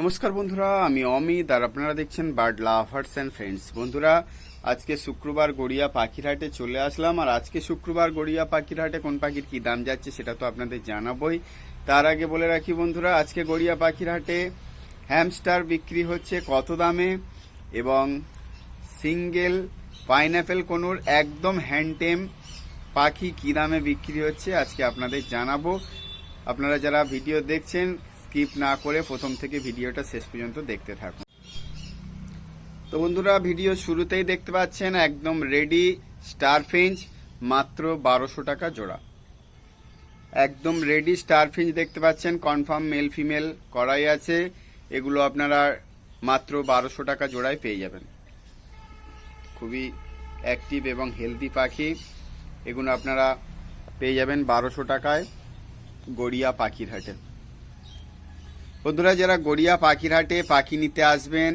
নমস্কার বন্ধুরা, আমি অমিত, আর আপনারা দেখছেন বার্ড লাভার্স অ্যান্ড ফ্রেন্ডস বন্ধুরা, আজকে শুক্রবার গড়িয়া পাখিরহাটে চলে আসলাম, আর আজকে শুক্রবার গড়িয়া পাখিরহাটে কোন পাখির কি দাম যাচ্ছে সেটা তো আপনাদের জানাবই। তার আগে বলে রাখি বন্ধুরা, আজকে গড়িয়া পাখিরহাটে হ্যামস্টার বিক্রি হচ্ছে কত দামে, এবং সিঙ্গেল পাইনঅ্যাপেল কোনোর একদম হ্যান্ডটেম পাখি কি দামে বিক্রি হচ্ছে আজকে আপনাদের জানাব। আপনারা যারা ভিডিও দেখছেন স্কিপ না করে প্রথম থেকে ভিডিওটা শেষ পর্যন্ত দেখতে থাকুন। তো বন্ধুরা, ভিডিও শুরুতেই দেখতে পাচ্ছেন একদম রেডি স্টার ফিঞ্চ মাত্র বারোশো টাকা জোড়া। একদম রেডি স্টার ফিঞ্চ দেখতে পাচ্ছেন কনফার্ম মেল ফিমেল করাই আছে। এগুলো আপনারা মাত্র বারোশো টাকা জোড়ায় পেয়ে যাবেন। খুবই অ্যাক্টিভ এবং হেলদি পাখি। এগুলো আপনারা পেয়ে যাবেন বারোশো টাকায় গড়িয়া পাখির হাটে। বন্ধুরা যারা গড়িয়া পাখিরহাটে পাখি নিতে আসবেন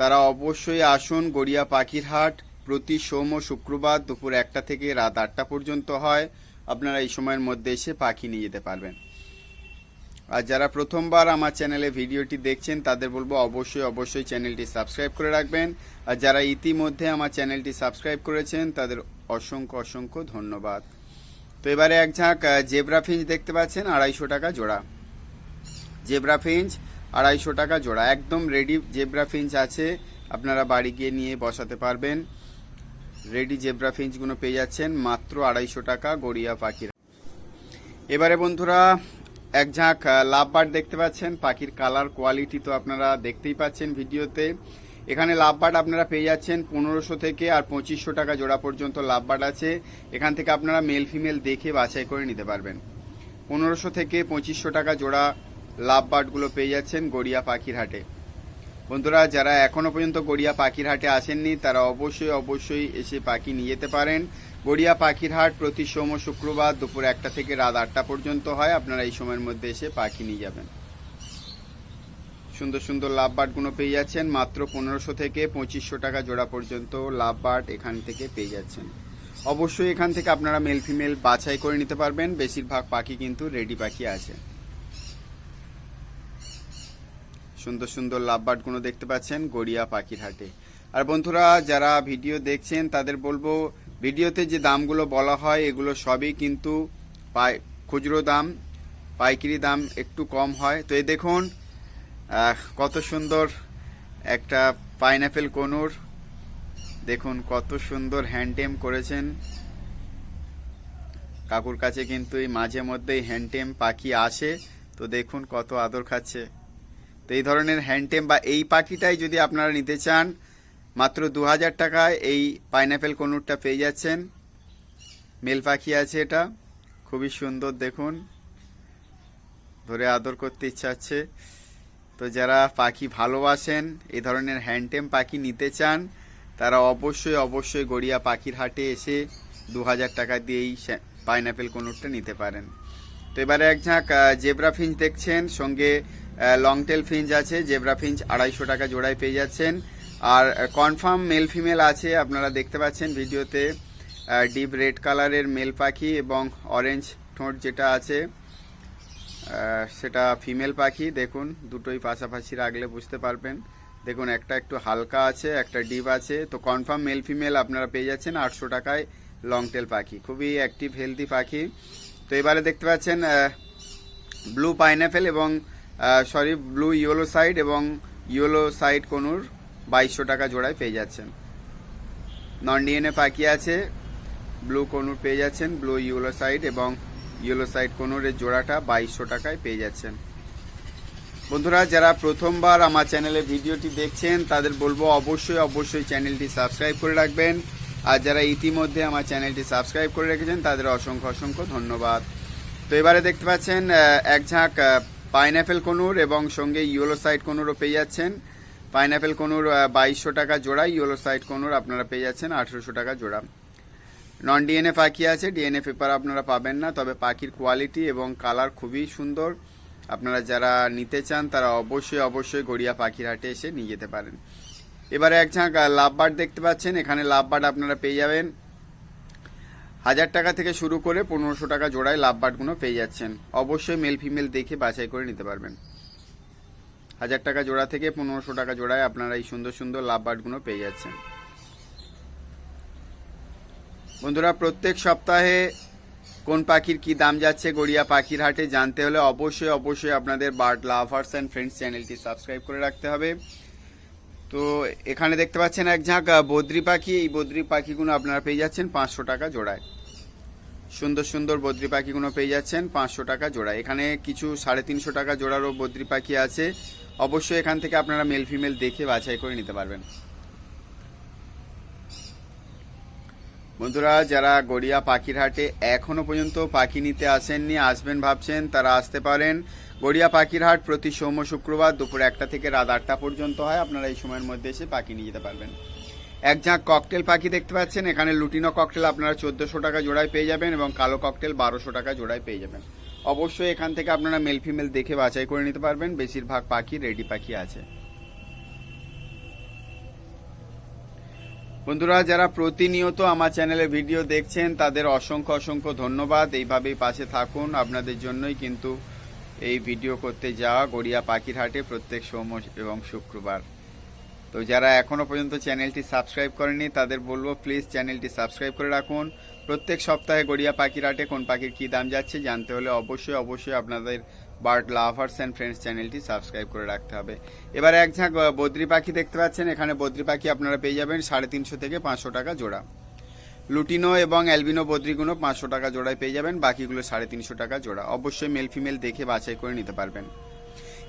তারা অবশ্যই আসুন গড়িয়া পাখিরহাট। প্রতি সোম ও শুক্রবার দুপুর একটা থেকে রাত আটটা পর্যন্ত হয়। আপনারা এই সময়ের মধ্যে এসে পাখি নিয়ে যেতে পারবেন। আর যারা প্রথমবার আমার চ্যানেলে ভিডিওটি দেখছেন তাদের বলব অবশ্যই অবশ্যই চ্যানেলটি সাবস্ক্রাইব করে রাখবেন। আর যারা ইতিমধ্যে আমার চ্যানেলটি সাবস্ক্রাইব করেছেন তাদের অসংখ্য অসংখ্য ধন্যবাদ। তো এবারে এক ঝাঁক আহ, জেব্রা ফিঞ্চ দেখতে পাচ্ছেন আড়াইশো টাকা জোড়া। জেব্রা ফিঞ্চ, আড়াইশো টাকা জোড়া। একদম রেডি জেব্রা ফিঞ্চ আছে, আপনারা বাড়ি গিয়ে নিয়ে বসাতে পারবেন। রেডি জেব্রা ফিঞ্চগুলো পেয়ে যাচ্ছেন, মাত্র আড়াইশো টাকা গড়িয়া পাখির। এবারে বন্ধুরা, এক ঝাঁক লাভবার দেখতে পাচ্ছেন, পাখির কালার কোয়ালিটি তো আপনারা দেখতেই পাচ্ছেন ভিডিওতে। এখানে লাভবার্ড আপনারা পেয়ে যাচ্ছেন পনেরোশো থেকে আর পঁচিশশো টাকা জোড়া পর্যন্ত লাভবার্ড আছে। এখান থেকে আপনারা মেল ফিমেল দেখে বাছাই করে নিতে পারবেন। পনেরোশো থেকে পঁচিশশো টাকা জোড়া লাভবার্ডগুলো পেয়ে যাচ্ছেন গড়িয়া পাখির হাটে বন্ধুরা, যারা এখনও পর্যন্ত গড়িয়া পাখির হাটে আসেননি, তারা অবশ্যই অবশ্যই এসে পাখি নিয়ে যেতে পারেন। গড়িয়া পাখির হাট প্রতি সোম শুক্রবার দুপুর একটা থেকে রাত আটটা পর্যন্ত হয়। আপনারা এই সময়ের মধ্যে এসে পাখি নিয়ে যাবেন। সুন্দর সুন্দর লাভবার্ডগুলো পেয়ে যাচ্ছেন। মাত্র পনেরোশো থেকে পঁচিশশো টাকা জোড়া পর্যন্ত লাভবার্ড এখান থেকে পেয়ে যাচ্ছেন। অবশ্যই এখান থেকে আপনারা মেল ফিমেল বাছাই করে নিতে পারবেন। বেশিরভাগ পাখি কিন্তু রেডি পাখি আছে। সুন্দর সুন্দর লাভবার্ডগুলো দেখতে পাচ্ছেন গড়িয়া পাখির হাটে আর বন্ধুরা, যারা ভিডিও দেখছেন, তাদের বলব, ভিডিওতে যে দামগুলো বলা হয়, এগুলো সবই কিন্তু পাই, খুচরো দাম, পাইকারি দাম একটু কম হয়। তো এই দেখুন কত সুন্দর একটা পাইনঅ্যাপেল কনুর। দেখুন, কত সুন্দর হ্যান্ডটেম করেছেন। কাকুর কাছে কিন্তু এই মাঝে মধ্যেই হ্যান্ডটেম পাখি আসে তো দেখুন, কত আদর খাচ্ছে। তো এই ধরনের হ্যান্ডটেম বা এই পাখিটাই যদি আপনারা নিতে চান, মাত্র দু হাজার টাকায় এই পাইনঅ্যাপেল কনুরটা পেয়ে যাচ্ছেন। মেল পাখি আছে এটা, খুবই সুন্দর দেখুন। ধরে আদর করতে ইচ্ছা হচ্ছে তো যারা পাখি ভালোবাসেন, এই ধরনের হ্যান্ডটেম পাখি নিতে চান, তারা অবশ্যই অবশ্যই গড়িয়া পাখির হাটে এসে দু হাজার টাকা দিয়ে এই পাইনঅ্যাপেল কনুরটা নিতে পারেন। তো এবারে এক ঝাঁক দেখছেন, সঙ্গে লংটেল ফিঞ্চ আছে জেব্রা ফিঞ্চ আড়াইশো টাকা জোড়ায় পেয়ে যাচ্ছেন। আর কনফার্ম মেল ফিমেল আছে, আপনারা দেখতে পাচ্ছেন ভিডিওতে ডিপ রেড কালারের মেল পাখি এবং অরেঞ্জ ঠোঁট যেটা আছে সেটা ফিমেল পাখি। দেখুন, দুটোই পাশাপাশি রাখলে বুঝতে পারবেন। দেখুন, একটা একটু হালকা আছে, একটা ডিপ আছে। তো কনফার্ম মেল ফিমেল আপনারা পেয়ে যাচ্ছেন আটশো টাকায় লং টেল পাখি। খুবই অ্যাক্টিভ হেলদি পাখি। তো এবারে দেখতে পাচ্ছেন ব্লু পাইনঅ্যাপেল এবং সরি ব্লু ইয়েলো সাইড এবং ইয়েলো সাইড কোনুর বাইশশো টাকা জোড়ায় পেয়ে যাচ্ছেন। নন ডিএনএ পাখি আছে ব্লু কোনুর পেয়ে যাচ্ছেন ব্লু ইয়েলো সাইড এবং ইয়েলো সাইড কোনুরের জোড়াটা বাইশশো টাকায় পেয়ে যাচ্ছেন। বন্ধুরা, যারা প্রথমবার আমার চ্যানেলে ভিডিওটি দেখছেন, তাদের বলব অবশ্যই অবশ্যই চ্যানেলটি সাবস্ক্রাইব করে রাখবেন। আর যারা ইতিমধ্যে আমার চ্যানেলটি সাবস্ক্রাইব করে রেখেছেন, তাদের অসংখ্য অসংখ্য ধন্যবাদ। তো এবারে দেখতে পাচ্ছেন এক ঝাঁক পাইনঅ্যাপেল কনুর এবং সঙ্গে ইয়েলো সাইড কনুরও পেয়ে যাচ্ছেন। পাইনঅ্যাপেল কনুর বাইশশো টাকা জোড়া, ইয়েলো সাইড কনুর আপনারা পেয়ে যাচ্ছেন আঠেরোশো টাকা জোড়া। নন ডিএনএ পাখি আছে, ডিএনএ পেপার আপনারা পাবেন না, তবে পাখির কোয়ালিটি এবং কালার খুবই সুন্দর। আপনারা যারা নিতে চান, তারা অবশ্যই অবশ্যই গড়িয়া পাখির হাটে এসে নিয়ে যেতে পারেন। এবারে এক ঝাঁক লাভবার্ড দেখতে পাচ্ছেন, এখানে লাভবার্ড আপনারা পেয়ে যাবেন। হাজার টাকা থেকে শুরু করে পনেরোশো টাকা জোড়ায় লাভ বাটগুলো পেয়ে যাচ্ছেন। অবশ্যই মেল ফিমেল দেখে বাছাই করে নিতে পারবেন। হাজার টাকা জোড়া থেকে পনেরোশো টাকা জোড়ায় আপনারা এই সুন্দর সুন্দর লাভ বাটগুলো পেয়ে যাচ্ছেন। বন্ধুরা, প্রত্যেক সপ্তাহে কোন পাখির কি দাম যাচ্ছে গড়িয়া পাখির হাটে জানতে হলে অবশ্যই অবশ্যই আপনাদের বার্ড লাভার্স অ্যান্ড ফ্রেন্ডস চ্যানেলটি সাবস্ক্রাইব করে রাখতে হবে। তো এখানে দেখতে পাচ্ছেন এক ঝাঁক বদ্রি পাখি। এই বদ্রি পাখিগুলো আপনারা পেয়ে যাচ্ছেন পাঁচশো টাকা জোড়ায়। সুন্দর সুন্দর বদ্রি পাখিগুলো পেয়ে যাচ্ছেন পাঁচশো টাকা জোড়া এখানে কিছু সাড়ে তিনশো টাকা জোড়ারও বদ্রি পাখি আছে। অবশ্যই এখান থেকে আপনারা মেল ফিমেল দেখে বাছাই করে নিতে পারবেন। বন্ধুরা, যারা গড়িয়া পাখির হাটে এখনও পর্যন্ত পাখি নিতে আসেননি, আসবেন ভাবছেন, তারা আসতে পারেন। গড়িয়া পাখির হাট প্রতি সোম শুক্রবার দুপুর একটা থেকে রাত আটটা পর্যন্ত হয়। আপনারা এই সময়ের মধ্যে এসে পাখি নিয়ে যেতে পারবেন। এক ঝাঁক ককটেল পাখি দেখতে পাচ্ছেন। এখানে লুটিনো ককটেল আপনারা চোদ্দোশো টাকা জোড়ায় পেয়ে যাবেন এবং কালো ককটেল বারোশো টাকা জোড়ায় পেয়ে যাবেন। অবশ্যই এখান থেকে আপনারা মেল ফিমেল দেখে বাছাই করে নিতে পারবেন। বেশিরভাগ পাখি রেডি পাখি আছে। বন্ধুরা, যারা প্রতিনিয়ত আমার চ্যানেলে ভিডিও দেখছেন, তাদের অসংখ্য অসংখ্য ধন্যবাদ। এইভাবেই পাশে থাকুন। আপনাদের জন্যই কিন্তু এই ভিডিও করতে যাওয়া গড়িয়া পাখির হাটে প্রত্যেক সোম এবং শুক্রবার। তো যারা এখনও পর্যন্ত চ্যানেলটি সাবস্ক্রাইব করেনি তাদের বলব, প্লিজ চ্যানেলটি সাবস্ক্রাইব করে রাখুন। প্রত্যেক সপ্তাহে গড়িয়া পাখির হাটে কোন পাখির কী দাম যাচ্ছে জানতে হলে অবশ্যই অবশ্যই আপনাদের বার্ড লাভার্স অ্যান্ড ফ্রেন্ডস চ্যানেলটি সাবস্ক্রাইব করে রাখতে হবে। এবার এক ঝাঁক বদ্রি পাখি দেখতে পাচ্ছেন। এখানে বদ্রি পাখি আপনারা পেয়ে যাবেন সাড়ে তিনশো থেকে পাঁচশো টাকা জোড়া। লুটিনো এবং অ্যালবিনো বদ্রিগুলো পাঁচশো টাকা জোড়ায় পেয়ে যাবেন, বাকিগুলো সাড়ে তিনশো টাকা জোড়া। অবশ্যই মেল ফিমেল দেখে বাছাই করে নিতে পারবেন।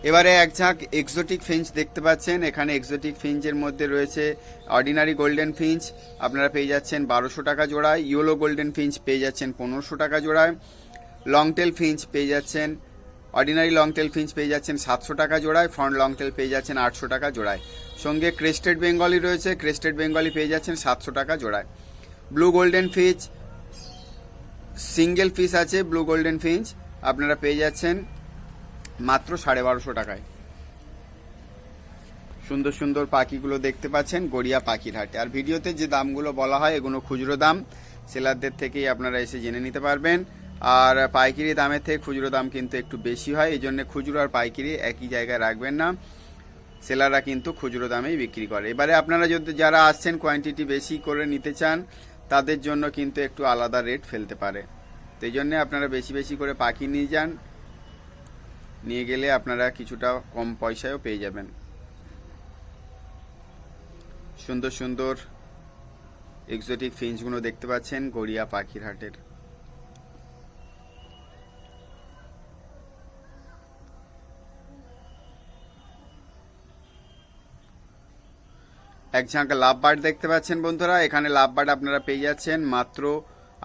এবারে এক ঝাঁক এক্সোটিক ফিঞ্চ দেখতে পাচ্ছেন। এখানে এক্সোটিক ফিঞ্চের মধ্যে রয়েছে অর্ডিনারি গোল্ডেন ফিঞ্চ আপনারা পেয়ে যাচ্ছেন বারোশো টাকা জোড়ায়। ইয়েলো গোল্ডেন ফিঞ্চ পেয়ে যাচ্ছেন পনেরোশো টাকা জোড়ায়। লংটেল ফিঞ্চ পেয়ে যাচ্ছেন অর্ডিনারি লংটেল ফিঞ্চ পেয়ে যাচ্ছেন সাতশো টাকা জোড়ায় ফ্রন্ট লংটেল পেয়ে যাচ্ছেন আটশো টাকা জোড়ায়। সঙ্গে ক্রেস্টেড বেঙ্গলি রয়েছে ক্রেস্টেড বেঙ্গলি পেয়ে যাচ্ছেন সাতশো টাকা জোড়ায়। Blue golden finch single piece আছে ব্লু গোল্ডেন ফিঞ্চ আপনারা পেয়ে যাচ্ছেন মাত্র সাড়ে বারোশো টাকায়। সুন্দর সুন্দর পাখিগুলো দেখতে পাচ্ছেন, গড়িয়া পাখির হাটে। আর ভিডিওতে যে দামগুলো বলা হয়, এগুলো খুচরো দাম। সেলারদের থেকেই আপনারা এসে জেনে নিতে পারবেন। আর পাইকারি দামের থেকে খুচরো দাম কিন্তু একটু বেশি হয়, এই জন্য খুচরো আর পাইকারি একই জায়গায় রাখবেন না। সেলাররা কিন্তু খুচরো দামেই বিক্রি করে। এবারে আপনারা যদি যারা আসছেন কোয়ান্টিটি বেশি করে নিতে চান, তাদের জন্য কিন্তু একটু আলাদা রেট ফেলতে পারে। তো এই জন্যে আপনারা বেশি বেশি করে পাখি নিয়ে যান। নিয়ে গেলে আপনারা কিছুটা কম পয়সায়ও পেয়ে যাবেন। সুন্দর সুন্দর এক্সোটিক ফিঞ্চগুলো দেখতে পাচ্ছেন গড়িয়া পাখির হাটের। এক ঝাঁক লাভ বার্ড দেখতে পাচ্ছেন বন্ধুরা। এখানে লাভ বার্ড আপনারা পেয়ে যাচ্ছেন মাত্র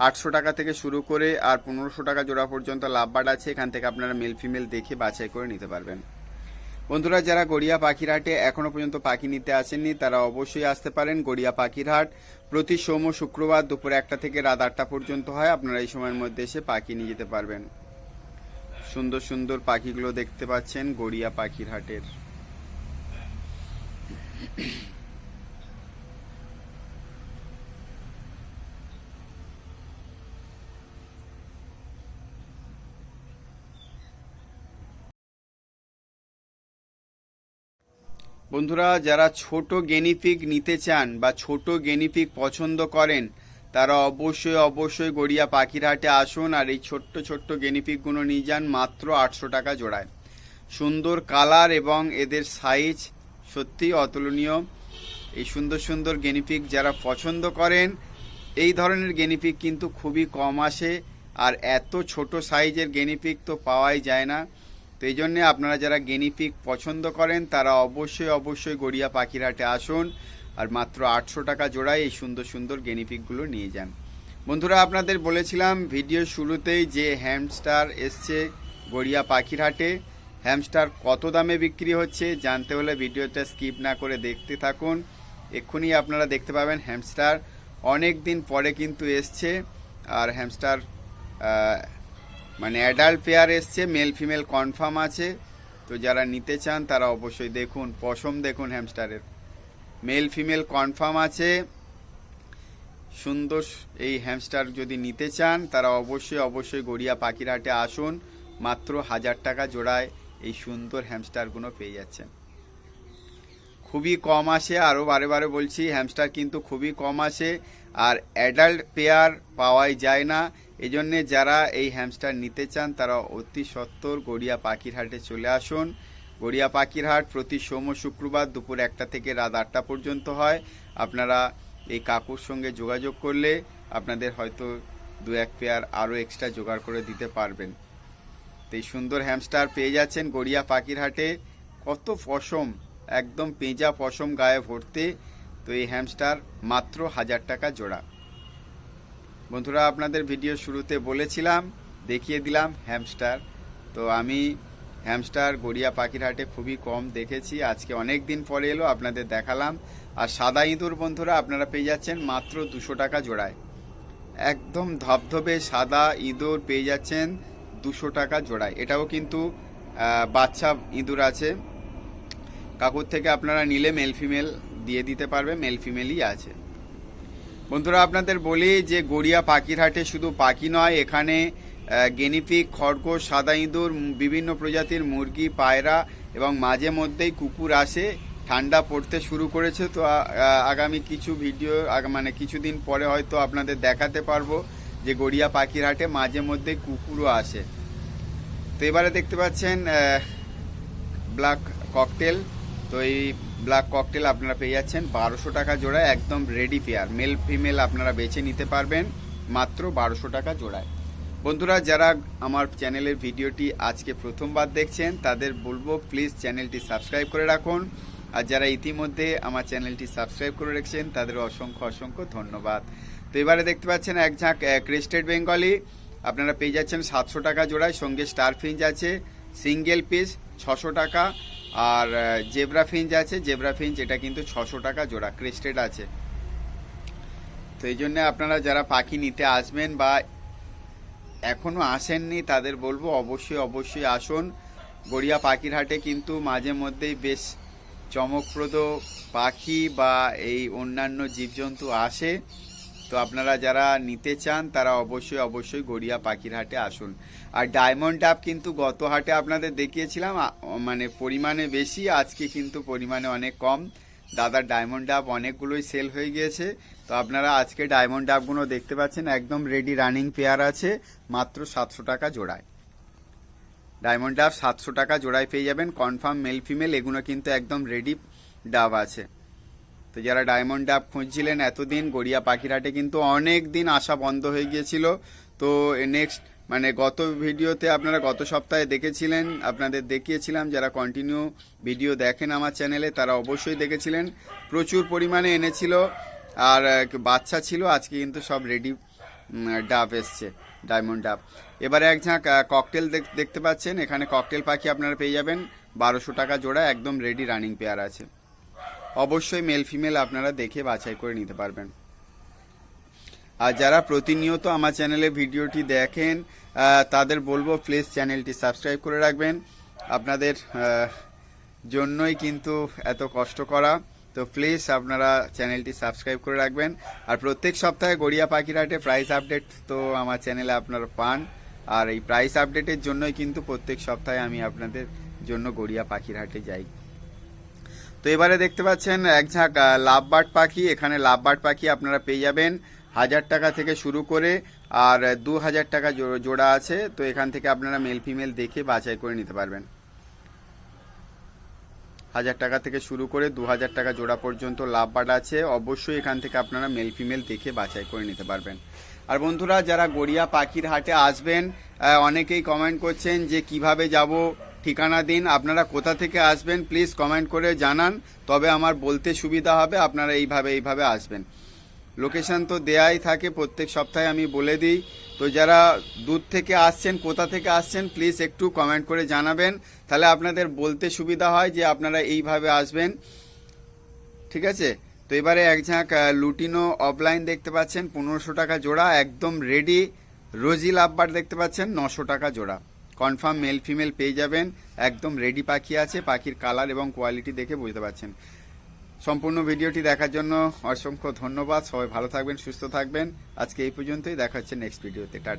আটশো টাকা থেকে শুরু করে আর পনেরোশো টাকা জোড়া পর্যন্ত লাভ বার্ড আছে। এখান থেকে আপনারা মেল ফিমেল দেখে বাছাই করে নিতে পারবেন। বন্ধুরা, যারা গড়িয়া পাখির হাটে এখনও পর্যন্ত পাখি নিতে আসেননি, তারা অবশ্যই আসতে পারেন গড়িয়া পাখির হাট প্রতি সোম শুক্রবার দুপুর একটা থেকে রাত আটটা পর্যন্ত হয়। আপনারা এই সময়ের মধ্যে এসে পাখি নিয়ে যেতে পারবেন। সুন্দর সুন্দর পাখিগুলো দেখতে পাচ্ছেন গড়িয়া পাখির বন্ধুরা, যারা ছোট গেনিপিক নিতে চান বা ছোট গেনিপিক পছন্দ করেন, তারা অবশ্যই অবশ্যই গড়িয়া পাখির হাটে আসুন আর এই ছোট্ট ছোট্ট গেনিপিকগুলো নিয়ে যান মাত্র আটশো টাকা জোড়ায়। সুন্দর কালার এবং এদের সাইজ সত্যিই অতুলনীয়। এই সুন্দর সুন্দর গেনিপিক যারা পছন্দ করেন, এই ধরনের গেনিপিক কিন্তু খুবই কম আসে আর এত ছোট সাইজের গেনিপিক তো পাওয়াই যায় না। তো এই জন্যে আপনারা যারা গেনিপিক পছন্দ করেন, তারা অবশ্যই অবশ্যই গড়িয়া পাখির হাটে আসুন আর মাত্র আটশো টাকা জোড়ায় এই সুন্দর সুন্দর গেনিপিকগুলো নিয়ে যান। বন্ধুরা, আপনাদের বলেছিলাম ভিডিও শুরুতেই যে হ্যামস্টার এসছে গড়িয়া পাখির হাটে। হ্যামস্টার কত দামে বিক্রি হচ্ছে জানতে হলে ভিডিওটা স্কিপ না করে দেখতে থাকুন। এক্ষুনি আপনারা দেখতে পাবেন হ্যামস্টার অনেক দিন পরে কিন্তু এসছে আর হ্যামস্টার মানে অ্যাডাল্ট পেয়ার এসছে মেল ফিমেল কনফার্ম আছে। তো যারা নিতে চান, তারা অবশ্যই দেখুন, পশম দেখুন হ্যামস্টারের মেল ফিমেল কনফার্ম আছে। সুন্দর এই হ্যামস্টার যদি নিতে চান, তারা অবশ্যই অবশ্যই গড়িয়া পাখিরহাটে আসুন। মাত্র হাজার টাকা জোড়ায় এই সুন্দর হ্যামস্টারগুলো পেয়ে যাচ্ছেন। খুবই কম আসে আরও বারে বারে বলছি হ্যামস্টার কিন্তু খুবই কম আসে। আর অ্যাডাল্ট পেয়ার পাওয়াই যায় না। এই জন্যে যারা এই হ্যামস্টার নিতে চান, তারা অতি সত্বর গড়িয়া পাখির হাটে চলে আসুন। গড়িয়া পাখির হাট প্রতি সোম শুক্রবার দুপুর একটা থেকে রাত আটটা পর্যন্ত হয়। আপনারা এই কাকুর সঙ্গে যোগাযোগ করলে আপনাদের হয়তো দু এক পেয়ার আরও এক্সট্রা জোগাড় করে দিতে পারবেন। তো এই সুন্দর হ্যামস্টার পেয়ে যাচ্ছেন গড়িয়া পাখির হাটে। কত পশম, একদম পেঁজা পশম গায়ে ভর্তি। তো এই হ্যামস্টার মাত্র হাজার টাকা জোড়া। বন্ধুরা, আপনাদের ভিডিও শুরুতে বলেছিলাম, দেখিয়ে দিলাম হ্যামস্টার তো আমি হ্যামস্টার গড়িয়া পাখির হাটে খুবই কম দেখেছি। আজকে অনেক দিন পরে এলো, আপনাদের দেখালাম। আর সাদা ইঁদুর বন্ধুরা, আপনারা পেয়ে যাচ্ছেন মাত্র দুশো টাকা জোড়ায়। একদম ধবধবে সাদা ইঁদুর পেয়ে যাচ্ছেন দুশো টাকা জোড়ায়। এটাও কিন্তু বাচ্চা ইঁদুর আছে। কাকুর থেকে আপনারা নিলে মেল ফিমেল দিয়ে দিতে পারবে মেল ফিমেলই আছে। বন্ধুরা, আপনাদের বলি যে গড়িয়া পাখির হাটে শুধু পাখি নয়, এখানে গেনিপিক খরগোশ সাদা ইঁদুর বিভিন্ন প্রজাতির মুরগি, পায়রা এবং মাঝে মধ্যেই কুকুর আসে। ঠান্ডা পড়তে শুরু করেছে, তো আগামী কিছু ভিডিও মানে কিছুদিন পরে হয়তো আপনাদের দেখাতে পারব যে গড়িয়া পাখির হাটে মাঝে মধ্যে কুকুরও আসে। তো, এবারে দেখতে পাচ্ছেন ব্ল্যাক ককটেল। তো, এই ব্ল্যাক ককটেল আপনারা পেয়ে যাচ্ছেন। বারোশো টাকা জোড়ায় একদম রেডি পেয়ার মেল ফিমেল আপনারা বেছে নিতে পারবেন মাত্র বারোশো টাকা জোড়ায়। বন্ধুরা, যারা আমার চ্যানেলের ভিডিওটি আজকে প্রথমবার দেখছেন, তাদের বলব প্লিজ চ্যানেলটি সাবস্ক্রাইব করে রাখুন। আর যারা ইতিমধ্যে আমার চ্যানেলটি সাবস্ক্রাইব করে রেখেছেন, তাদের অসংখ্য অসংখ্য ধন্যবাদ। তো এবারে দেখতে পাচ্ছেন এক ঝাঁক ক্রেস্টেড বেঙ্গলি আপনারা পেয়ে যাচ্ছেন সাতশো টাকা জোড়ায়। সঙ্গে স্টার ফিঞ্জ আছে সিঙ্গেল পিস ছশো টাকা। আর জেব্রা ফিঞ্চ আছে। জেব্রা ফিঞ্চ, এটা কিন্তু ছশো টাকা জোড়া, ক্রেস্টেড আছে। তো এই জন্য আপনারা যারা পাখি নিতে আসবেন বা এখনও আসেননি, তাদের বলব অবশ্যই অবশ্যই আসুন। গড়িয়া পাখির হাটে কিন্তু মাঝে মধ্যেই বেশ চমকপ্রদ পাখি বা এই অন্যান্য জীবজন্তু আসে। তো আপনারা যারা নিতে চান, তারা অবশ্যই অবশ্যই গড়িয়া পাখির হাটে আসুন। আর ডায়মন্ড ডাব কিন্তু গত হাটে আপনাদের দেখিয়েছিলাম মানে পরিমাণে বেশি, আজকে কিন্তু পরিমাণে অনেক কম। দাদার ডায়মন্ড ডাব অনেকগুলোই সেল হয়ে গিয়েছে। তো আপনারা আজকে ডায়মন্ড ডাবগুলো দেখতে পাচ্ছেন, একদম রেডি রানিং পেয়ার আছে, মাত্র সাতশো টাকা জোড়ায়। ডায়মন্ড ডাব সাতশো টাকা জোড়ায় পেয়ে যাবেন কনফার্ম মেল ফিমেল এগুলো কিন্তু একদম রেডি ডাব আছে। তো যারা ডায়মন্ড ডাব খুঁজছিলেন এতদিন, গড়িয়া পাখিরহাটে কিন্তু অনেক দিন আসা বন্ধ হয়ে গিয়েছিল। তো নেক্সট মানে গত ভিডিওতে আপনারা গত সপ্তাহে দেখেছিলেন, আপনাদের দেখিয়েছিলাম, যারা কন্টিনিউ ভিডিও দেখেন আমার চ্যানেলে তারা অবশ্যই দেখেছিলেন। প্রচুর পরিমাণে এনেছিল, আর বাচ্চা ছিল, আজকে কিন্তু সব রেডি ডাব এসছে, ডায়মন্ড ডাব। এবারে এক ঝাঁক ককটেল দেখতে পাচ্ছেন, এখানে ককটেল পাখি আপনারা পেয়ে যাবেন, বারোশো টাকা জোড়া, একদম রেডি রানিং পেয়ার আছে। অবশ্যই মেল ফিমেল আপনারা দেখে বাছাই করে নিতে পারবেন। আর যারা প্রতিনিয়ত আমার চ্যানেলে ভিডিওটি দেখেন তাদের বলব প্লিজ চ্যানেলটি সাবস্ক্রাইব করে রাখবেন। আপনাদের জন্যই কিন্তু এত কষ্ট করা। তো প্লিজ আপনারা চ্যানেলটি সাবস্ক্রাইব করে রাখবেন। আর প্রত্যেক সপ্তাহে গড়িয়া পাখিরহাটে প্রাইস আপডেট তো আমার চ্যানেলে আপনারা পান। আর এই প্রাইস আপডেটের জন্যই কিন্তু প্রত্যেক সপ্তাহে আমি আপনাদের জন্য গড়িয়া পাখিরহাটে যাই। তো এবারে দেখতে পাচ্ছেন এক ঝাঁক লাভবার্ড পাখি। এখানে লাভবার্ড পাখি আপনারা পেয়ে যাবেন হাজার টাকা থেকে শুরু করে আর দু হাজার টাকা জোড়া আছে। তো এখান থেকে আপনারা মেল ফিমেল দেখে বাছাই করে নিতে পারবেন। হাজার টাকা থেকে শুরু করে দু হাজার টাকা জোড়া পর্যন্ত লাভবার্ড আছে। অবশ্যই এখান থেকে আপনারা মেল ফিমেল দেখে বাছাই করে নিতে পারবেন। আর বন্ধুরা, যারা গড়িয়া পাখির হাটে আসবেন অনেকেই কমেন্ট করছেন যে কীভাবে যাব ঠিকানা দিন। আপনারা কোথা থেকে আসবেন প্লিজ কমেন্ট করে জানান। তবে আমার বলতে সুবিধা হবে, আপনারা এইভাবে এইভাবে আসবেন। লোকেশন তো দেয়াই থাকে, প্রত্যেক সপ্তাহে আমি বলে দিই। তো যারা দূর থেকে আসছেন, কোথা থেকে আসছেন প্লিজ একটু কমেন্ট করে জানাবেন। তাহলে আপনাদের বলতে সুবিধা হয় যে আপনারা এইভাবে আসবেন। ঠিক আছে? তো এবারে এক ঝাঁক লুটিনো অফলাইন দেখতে পাচ্ছেন, পনেরোশো টাকা জোড়া, একদম রেডি রোজি লাভবার দেখতে পাচ্ছেন, নশো টাকা জোড়া। কনফার্ম মেল ফিমেল পেয়ে যাবেন। একদম রেডি পাখি আছে, পাখির কালার এবং কোয়ালিটি দেখে বুঝতে পারছেন। সম্পূর্ণ ভিডিওটি দেখার জন্য অসংখ্য ধন্যবাদ। সবাই ভালো থাকবেন, সুস্থ থাকবেন। আজকে এই পর্যন্তই, দেখা হচ্ছে নেক্সট ভিডিওতে। টাটা।